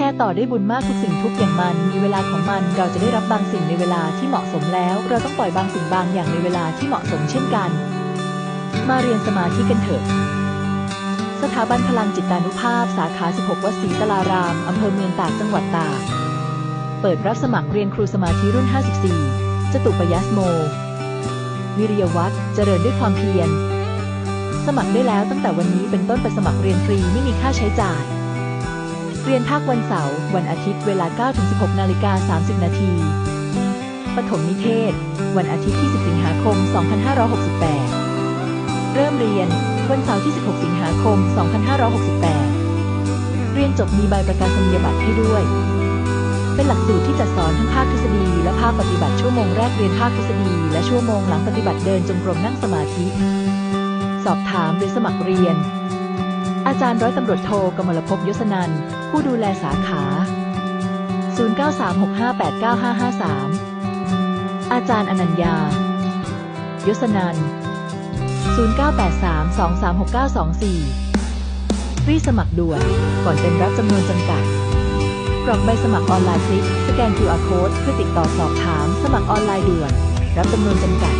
แชร์ต่อได้บุญมากทุกสิ่งทุกอย่างมัน มีเวลาของมัน เราจะได้รับบางสิ่งในเวลาที่เหมาะสมแล้ว เราต้องปล่อยบางสิ่งบางอย่างในเวลาที่เหมาะสมเช่นกัน มาเรียนสมาธิกันเถอะ สถาบันพลังจิตานุภาพ สาขา 16 วัดศรีตลาราม อำเภอเมืองตากจังหวัดตาก เปิดรับสมัครเรียนครูสมาธิรุ่น 54 จตุปยัสโม วิริยวัฒน์เจริญด้วยความเพียร สมัครได้แล้วตั้งแต่วันนี้เป็นต้นไปสมัครเรียนฟรีไม่มีค่าใช้จ่าย เรียนภาควันเสาร์วันอาทิตย์เวลา 9-16นาฬิกา30 นาทีปฐมนิเทศ วันอาทิตย์ที่ 10 สิงหาคม 2568 เริ่มเรียน วันเสาร์ที่ 16 สิงหาคม 2568 เรียนจบมีใบประกาศนียบัตรให้ด้วย เป็นหลักสูตรที่จัดสอนทั้งภาคทฤษฎีและภาคปฏิบัติชั่วโมงแรกเรียนภาคทฤษฎีและชั่วโมงหลังปฏิบัติเดินจงกรมนั่งสมาธิ สอบถามหรือสมัครเรียน อาจารย์ร้อยตำรวจโทกมลภพยศนันท์ ผู้ดูแลสาขา 0936589553 อาจารย์อนัญญา ยศนัน0983236924 รีสมัครด่วน ก่อนเต็มรับจำนวนจำกัดกรอกใบสมัครออนไลน์คลิก สแกน QR Code เพื่อติดต่อสอบถาม สมัครออนไลน์ด่วน รับจำนวนจำกัด